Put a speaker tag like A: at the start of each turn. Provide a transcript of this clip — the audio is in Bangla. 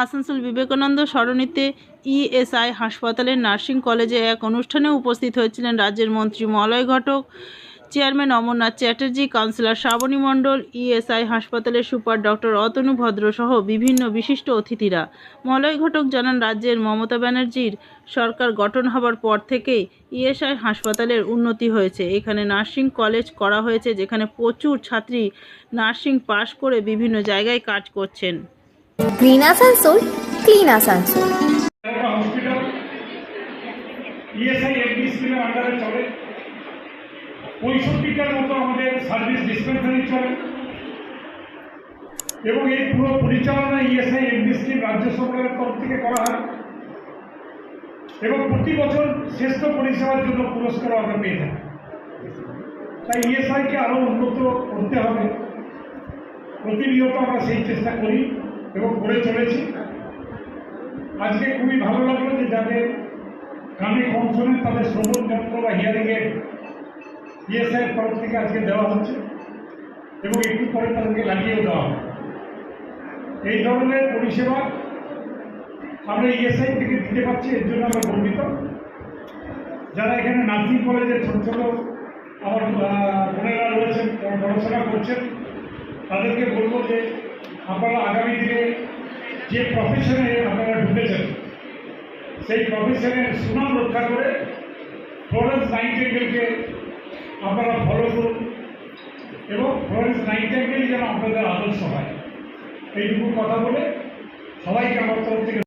A: আসানসোল বিবেকানন্দ সরণিতে ইএসআই হাসপাতালের নার্সিং কলেজে এক অনুষ্ঠানে উপস্থিত হয়েছিলেন রাজ্যের মন্ত্রী Malay Ghatak, chairman Amarnath Chatterjee, councillor Shrabani Mondal, ESI হাসপাতালের সুপার ডক্টর অতনু ভদ্র সহ বিভিন্ন বিশিষ্ট অতিথিরা। মলয় ঘটক জানান, রাজ্যের মমতা ব্যানার্জির সরকার গঠন হবার পর থেকেই ইএসআই হাসপাতালের উন্নতি হয়েছে। এখানে নার্সিং কলেজ করা হয়েছে, যেখানে প্রচুর ছাত্রী নার্সিং পাশ করে বিভিন্ন জায়গায় কাজ করছেন।
B: গ্রিন আসানসোল ক্লিন আসানসোল
C: পঁয়ষট্টিটার মতো আমাদের সার্ভিস চলে। এবং এই পুরো পরিচালনা ইএসআই এফডি স্কিম রাজ্য সরকারের তরফ থেকে করা হয়। এবং প্রতি বছর শ্রেষ্ঠ পরিষেবার জন্য পুরস্কার আমরা পেয়ে থাকি। তাই ইএসআইকে আরও উন্নত করতে হবে। প্রতিনিয়ত আমরা সেই চেষ্টা করি। এবং করে চলেছি। আজকে খুবই ভালো লাগল যে যাদের কানে কম শোনেন তাদের শ্রবণ যন্ত্র বা হিয়ারিং এর ইএসআইয়ের তরফ থেকে আজকে দেওয়া হচ্ছে এবং একটু পরে তাদেরকে লাগিয়েও দেওয়া হবে। এই ধরনের পরিষেবা আমরা ইএসআই থেকে দিতে পারছি, এর জন্য আমরা গর্বিত। যারা এখানে নার্সিং কলেজের ছোট ছোট আমার বোনেরা রয়েছেন, পড়াশোনা করছেন, তাদেরকে বলব যে আপনারা আগামী দিনে যে প্রফেশনে আপনারা ঢুকেছেন, সেই প্রফেশনের সুনাম রক্ষা করে ফ্লোরেন্স নাইনটেঙ্গেলকে আপনারা ফলো করুন এবং ফ্লোরেন্স নাইনটেঙ্গেল যেন আপনাদের আদর্শ হয়। এইটুকু কথা বলে সবাইকে আমার তরফ থেকে